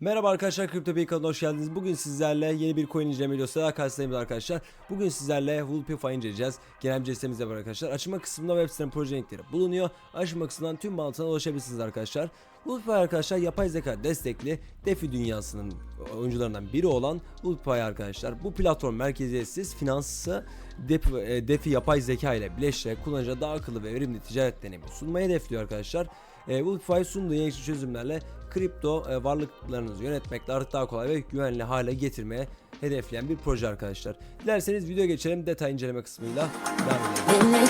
Merhaba arkadaşlar Kripto Bey kanalına hoş geldiniz. Bugün sizlerle yeni bir coin inceleme videosuyla karşınızdayım arkadaşlar. Bugün sizlerle Vulpify inceleyeceğiz. Genel bir CS'miz var arkadaşlar. Açma kısmında web sitenin proje linkleri bulunuyor. Açma kısmından tüm mantığına ulaşabilirsiniz arkadaşlar. Vulpify arkadaşlar yapay zeka destekli DeFi dünyasının oyuncularından biri olan Vulpify arkadaşlar. Bu platform merkeziyetsiz finansı DeFi, e, DeFi yapay zeka ile birleştirerek kullanıcıya daha akıllı ve verimli ticaret deneyimi sunmayı hedefliyor arkadaşlar. E, sunduğu yeni çözümlerle kripto e, varlıklarınızı yönetmekle artık daha kolay ve güvenli hale getirmeye hedefleyen bir proje arkadaşlar. Dilerseniz video geçelim detay inceleme kısmıyla devam edelim.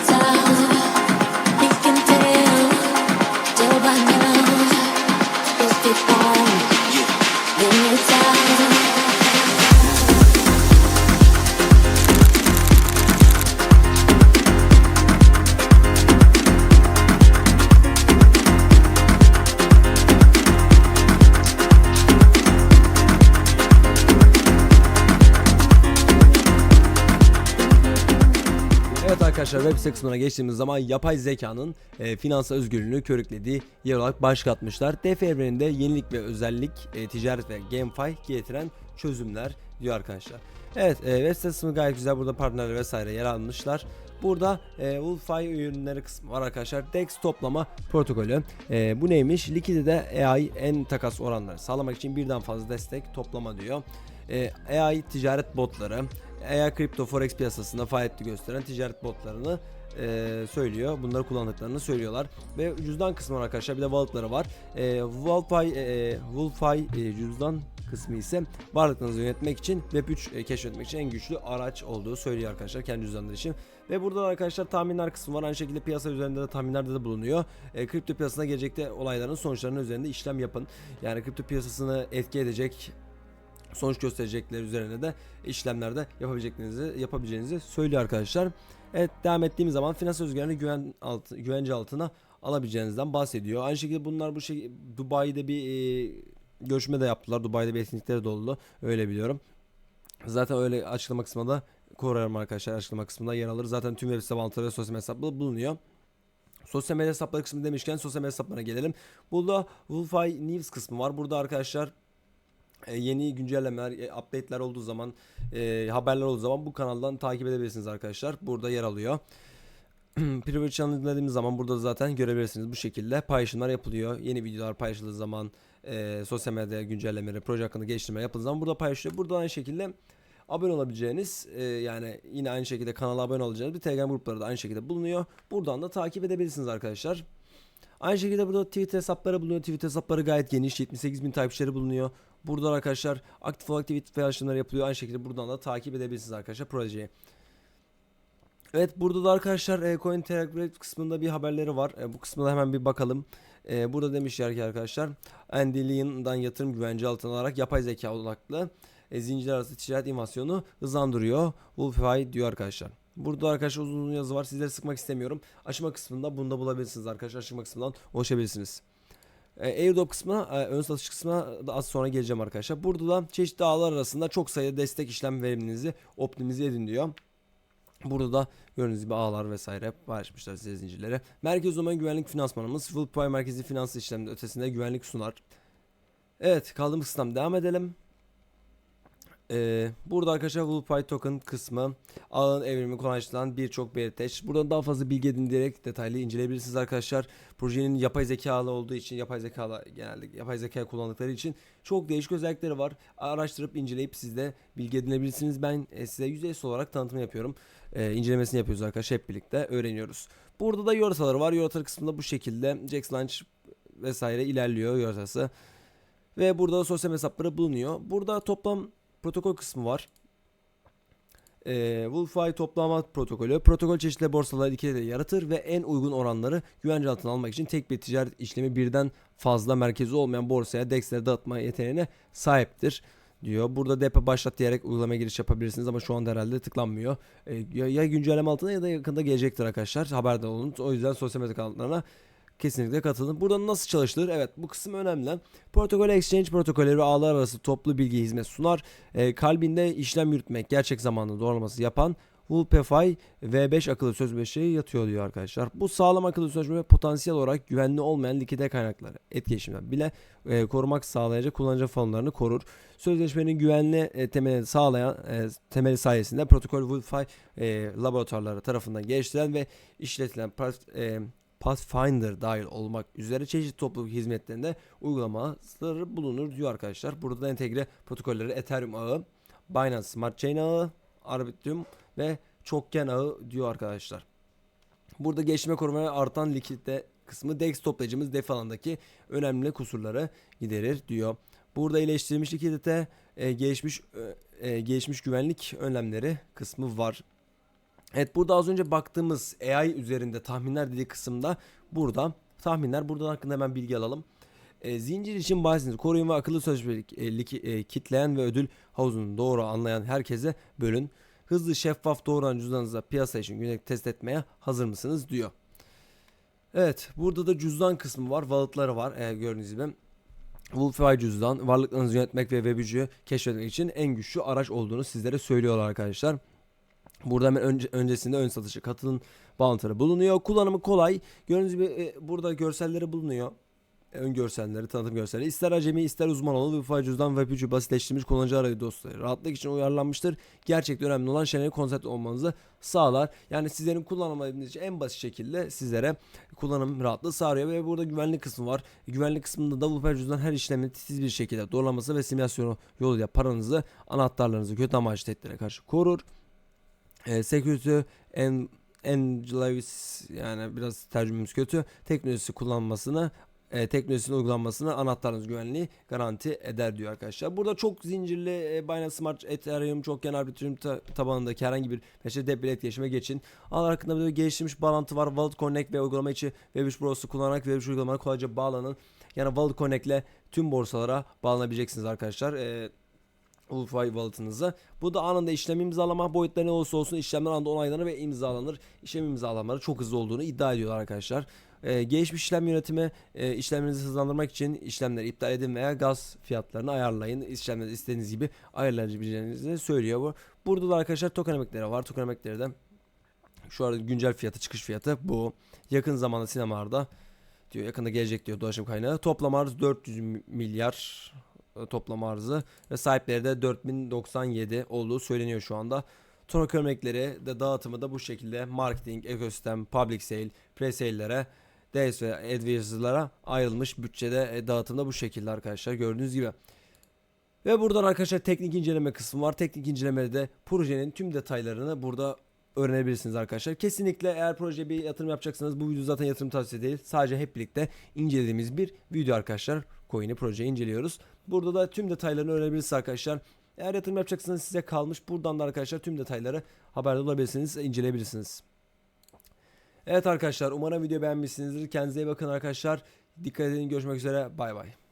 Arkadaşlar web site kısmına geçtiğimiz zaman yapay zekanın e, finansal özgürlüğünü körüklediği yer olarak başlık atmışlar. DeFi evreninde yenilik ve özellik, e, ticaret ve GameFi getiren çözümler diyor arkadaşlar. Evet e, web site kısmı gayet güzel. Burada partnerler vesaire yer almışlar. Burada e, Wolfy ürünleri kısmı var arkadaşlar. DEX toplama protokolü. E, bu neymiş? Liquidity'de AI en takas oranları sağlamak için birden fazla destek toplama diyor. E, AI ticaret botları, AI kripto forex piyasasında faaliyetli gösteren ticaret botlarını e, söylüyor. Bunları kullandıklarını söylüyorlar. Ve cüzdan kısmı var arkadaşlar. Bir de walletları var. E, Wolfy, e, Wolfy e, cüzdan kısmı ise varlıklarınızı yönetmek için Web3 e, keşfetmek için en güçlü araç olduğu söylüyor arkadaşlar kendi cüzdanları için. Ve burada da arkadaşlar tahminler kısmı var. Aynı şekilde piyasa üzerinde de tahminlerde de bulunuyor. E, kripto piyasasına gelecekte olayların sonuçlarının üzerinde işlem yapın. Yani kripto piyasasını etki edecek sonuç gösterecekler üzerine de işlemlerde yapabileceklerinizi yapabileceğinizi söylüyor arkadaşlar. Evet devam ettiğimiz zaman finans özgürlüğünü güven altı, güvence altına alabileceğinizden bahsediyor. Aynı şekilde bunlar bu şey Dubai'de bir e, görüşme de yaptılar. Dubai'de bir etkinlikleri de oldu. Öyle biliyorum. Zaten öyle açıklama kısmında da korarım arkadaşlar açıklama kısmında yer alır. Zaten tüm web site bağlantıları ve sosyal hesapları bulunuyor. Sosyal medya hesapları kısmı demişken sosyal medya hesaplarına gelelim. Burada Wolfy News kısmı var. Burada arkadaşlar yeni güncellemeler, e, update'ler olduğu zaman, e, haberler olduğu zaman bu kanaldan takip edebilirsiniz arkadaşlar. Burada yer alıyor. Private Channel dediğimiz zaman burada zaten görebilirsiniz bu şekilde paylaşımlar yapılıyor. Yeni videolar paylaşıldığı zaman, e, sosyal medya güncellemeleri, proje hakkında geliştirme yapıldığı zaman burada paylaşılıyor. Burada aynı şekilde abone olabileceğiniz e, yani yine aynı şekilde kanala abone olacağınız bir Telegram grupları da aynı şekilde bulunuyor. Buradan da takip edebilirsiniz arkadaşlar. Aynı şekilde burada Twitter hesapları bulunuyor. Twitter hesapları gayet geniş. 78 bin takipçileri bulunuyor. Burada arkadaşlar aktif olarak tweet paylaşımları yapılıyor. Aynı şekilde buradan da takip edebilirsiniz arkadaşlar projeyi. Evet burada da arkadaşlar e, Coin Telegraph kısmında bir haberleri var. E, bu kısmına hemen bir bakalım. E, burada demişler ki arkadaşlar Andy yatırım güvence altına alarak yapay zeka odaklı e, zincir arası ticaret inovasyonu hızlandırıyor. Wolfify diyor arkadaşlar. Burada arkadaşlar uzun uzun yazı var. Sizleri sıkmak istemiyorum. Açma kısmında bunu da bulabilirsiniz arkadaşlar. Açma kısmından ulaşabilirsiniz. E, Airdrop kısmına, e, ön satış kısmına da az sonra geleceğim arkadaşlar. Burada da çeşitli ağlar arasında çok sayıda destek işlem veriminizi optimize edin diyor. Burada da gördüğünüz gibi ağlar vesaire paylaşmışlar size zincirlere. Merkez Uzman Güvenlik Finansmanımız Full Pay Merkezi Finans işlemleri ötesinde güvenlik sunar. Evet kaldığımız kısımdan devam edelim. Ee, burada arkadaşlar Vulpy Token kısmı ağın evrimi kolaylaştıran birçok belirteç. Buradan daha fazla bilgi edindirerek detaylı inceleyebilirsiniz arkadaşlar. Projenin yapay zekalı olduğu için yapay zekalı genelde yapay zeka kullandıkları için çok değişik özellikleri var. Araştırıp inceleyip siz de bilgi edinebilirsiniz. Ben e, size yüzeysel olarak tanıtım yapıyorum. Ee, incelemesini yapıyoruz arkadaşlar hep birlikte öğreniyoruz. Burada da yortaları var. Yortaları kısmında bu şekilde Jax Launch vesaire ilerliyor yortası. Ve burada da sosyal hesapları bulunuyor. Burada toplam protokol kısmı var. Ee, Wolfy toplama protokolü. Protokol çeşitli borsalar ilkeleri yaratır ve en uygun oranları güvence altına almak için tek bir ticaret işlemi birden fazla merkezi olmayan borsaya DEX'lere dağıtma yeteneğine sahiptir diyor. Burada depo başlat diyerek uygulama giriş yapabilirsiniz ama şu anda herhalde tıklanmıyor. Ee, ya, ya güncelleme altında ya da yakında gelecektir arkadaşlar. Haberdar olun. O yüzden sosyal medya kanallarına kesinlikle katılın. Burada nasıl çalıştırır? Evet bu kısım önemli. Protokol Exchange protokolleri ağlar arası toplu bilgi hizmet sunar. E, kalbinde işlem yürütmek, gerçek zamanlı doğrulaması yapan Vulpefy V5 akıllı sözleşmeye yatıyor diyor arkadaşlar. Bu sağlam akıllı sözleşme potansiyel olarak güvenli olmayan likide kaynakları etkileşimden bile e, korumak sağlayacak kullanıcı fonlarını korur. Sözleşmenin güvenli e, temeli sağlayan e, temeli sayesinde protokol Vulpefy e, laboratuvarları tarafından geliştirilen ve işletilen e, Pathfinder dahil olmak üzere çeşitli topluluk hizmetlerinde uygulamaları bulunur diyor arkadaşlar. Burada da entegre protokolleri Ethereum ağı, Binance Smart Chain ağı, Arbitrum ve çokgen ağı diyor arkadaşlar. Burada gelişme korumaya artan likidite kısmı DEX toplayıcımız DeFi alandaki önemli kusurları giderir diyor. Burada iyileştirilmiş likidite, e, gelişmiş e, e, gelişmiş güvenlik önlemleri kısmı var. Evet burada az önce baktığımız AI üzerinde tahminler dediği kısımda burada tahminler buradan hakkında hemen bilgi alalım. E, zincir için bahsiniz koruyun ve akıllı sözleşmelik e, kitleyen ve ödül havuzunu doğru anlayan herkese bölün. Hızlı şeffaf doğrudan cüzdanınıza piyasa için günlük test etmeye hazır mısınız diyor. Evet burada da cüzdan kısmı var walletları var e, gördüğünüz gibi. Wolfify cüzdan varlıklarınızı yönetmek ve web keşfetmek için en güçlü araç olduğunu sizlere söylüyorlar arkadaşlar. Burada hemen önce, öncesinde ön satışı katılın bağlantıları bulunuyor. Kullanımı kolay. Gördüğünüz gibi e, burada görselleri bulunuyor. Ön görselleri, tanıtım görselleri. İster acemi ister uzman olun. Wi-Fi cüzdan ve gücü basitleştirilmiş kullanıcı arayüzü dostları. Rahatlık için uyarlanmıştır. Gerçekten önemli olan şeyleri konsept olmanızı sağlar. Yani sizlerin kullanamadığınız için en basit şekilde sizlere kullanım rahatlığı sağlıyor. Ve burada güvenlik kısmı var. Güvenlik kısmında da Wi-Fi cüzdan her işlemi titiz bir şekilde doğrulaması ve simülasyonu yoluyla paranızı, anahtarlarınızı kötü amaçlı tehditlere karşı korur. E, security and Angelis yani biraz tercümemiz kötü. Teknolojisi kullanmasını e, teknolojisinin uygulanmasını anahtarınız güvenliği garanti eder diyor arkadaşlar. Burada çok zincirli e, Binance Smart Ethereum çokgen Arbitrum ta- tabanındaki herhangi bir meşe debil etkileşime geçin. Alan hakkında böyle geliştirilmiş bağlantı var. Wallet Connect ve uygulama içi Web3 Browser'ı kullanarak Web3 uygulamalarına kolayca bağlanın. Yani Wallet Connect ile tüm borsalara bağlanabileceksiniz arkadaşlar. E, Ulfi wallet'ınıza. Bu da anında işlem imzalama boyutları ne olursa olsun işlemler anında onaylanır ve imzalanır. İşlem imzalamaları çok hızlı olduğunu iddia ediyorlar arkadaşlar. Ee, gelişmiş işlem yönetimi e, işlemlerinizi hızlandırmak için işlemleri iptal edin veya gaz fiyatlarını ayarlayın. İşlemleri istediğiniz gibi ayarlayabileceğinizi söylüyor bu. Burada da arkadaşlar token emekleri var. Token emekleri de şu arada güncel fiyatı çıkış fiyatı bu. Yakın zamanda sinemalarda diyor yakında gelecek diyor dolaşım kaynağı. Toplam arz 400 milyar toplam arzı ve sahipleri de 4097 olduğu söyleniyor şu anda. Token örnekleri de dağıtımı da bu şekilde marketing, ekosistem, public sale, pre-sale'lere, DS ve advisors'lara ayrılmış bütçede e, dağıtımda bu şekilde arkadaşlar gördüğünüz gibi. Ve buradan arkadaşlar teknik inceleme kısmı var. Teknik incelemede de projenin tüm detaylarını burada öğrenebilirsiniz arkadaşlar. Kesinlikle eğer proje bir yatırım yapacaksanız bu video zaten yatırım tavsiye değil. Sadece hep birlikte incelediğimiz bir video arkadaşlar. Coin'i projeyi inceliyoruz. Burada da tüm detaylarını öğrenebilirsiniz arkadaşlar. Eğer yatırım yapacaksanız size kalmış. Buradan da arkadaşlar tüm detayları haberdar olabilirsiniz, inceleyebilirsiniz. Evet arkadaşlar umarım video beğenmişsinizdir. Kendinize iyi bakın arkadaşlar. Dikkat edin görüşmek üzere. Bay bay.